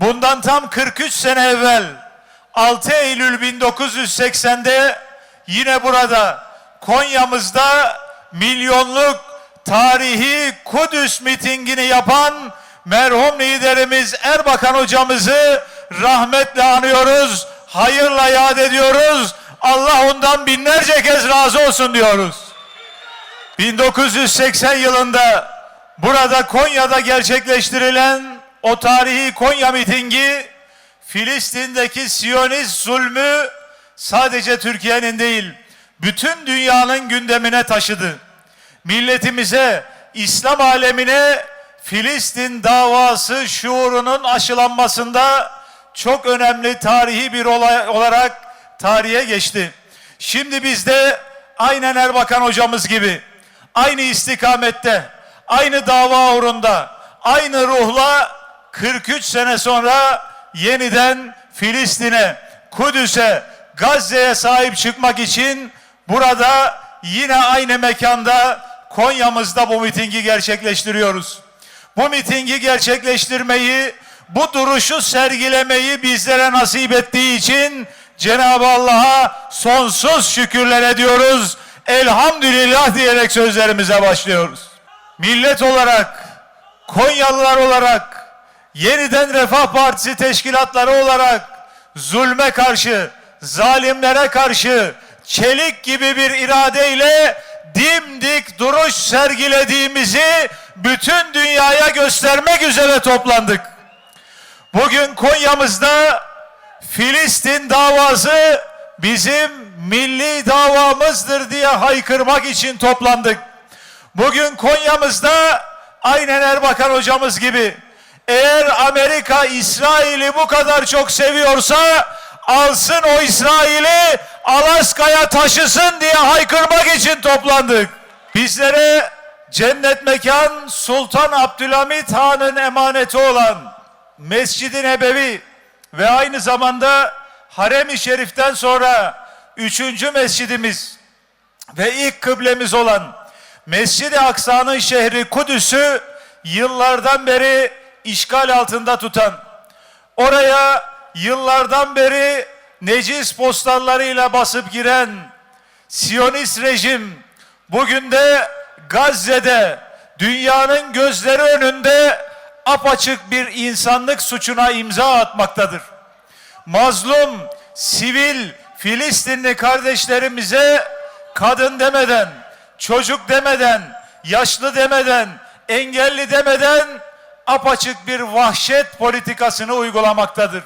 Bundan tam 43 sene evvel 6 Eylül 1980'de yine burada Konya'mızda milyonluk tarihi Kudüs mitingini yapan merhum liderimiz Erbakan hocamızı rahmetle anıyoruz. Hayırla yad ediyoruz. Allah ondan binlerce kez razı olsun diyoruz. 1980 yılında burada Konya'da gerçekleştirilen o tarihi Konya mitingi Filistin'deki Siyonist zulmü sadece Türkiye'nin değil bütün dünyanın gündemine taşıdı. Milletimize, İslam alemine Filistin davası şuurunun aşılanmasında çok önemli tarihi bir olay olarak tarihe geçti. Şimdi biz de aynen Erbakan hocamız gibi aynı istikamette, aynı dava uğrunda, aynı ruhla 43 sene sonra yeniden Filistin'e, Kudüs'e, Gazze'ye sahip çıkmak için burada yine aynı mekanda Konya'mızda bu mitingi gerçekleştiriyoruz. Bu mitingi gerçekleştirmeyi, bu duruşu sergilemeyi bizlere nasip ettiği için Cenab-ı Allah'a sonsuz şükürler ediyoruz. Elhamdülillah diyerek sözlerimize başlıyoruz. Millet olarak, Konyalılar olarak, yeniden Refah Partisi teşkilatları olarak zulme karşı, zalimlere karşı çelik gibi bir iradeyle dimdik duruş sergilediğimizi bütün dünyaya göstermek üzere toplandık. Bugün Konya'mızda Filistin davası bizim milli davamızdır diye haykırmak için toplandık. Bugün Konya'mızda aynen Erbakan hocamız gibi eğer Amerika İsrail'i bu kadar çok seviyorsa alsın o İsrail'i Alaska'ya taşısın diye haykırmak için toplandık. Bizlere cennet mekan Sultan Abdülhamit Han'ın emaneti olan Mescid-i Nebevi ve aynı zamanda Harem-i Şerif'ten sonra üçüncü mescidimiz ve ilk kıblemiz olan Mescid-i Aksa'nın şehri Kudüs'ü yıllardan beri işgal altında tutan, oraya yıllardan beri necis postallarıyla basıp giren Siyonist rejim bugün de Gazze'de dünyanın gözleri önünde apaçık bir insanlık suçuna imza atmaktadır. Mazlum, sivil, Filistinli kardeşlerimize kadın demeden, çocuk demeden, yaşlı demeden, engelli demeden apaçık bir vahşet politikasını uygulamaktadır.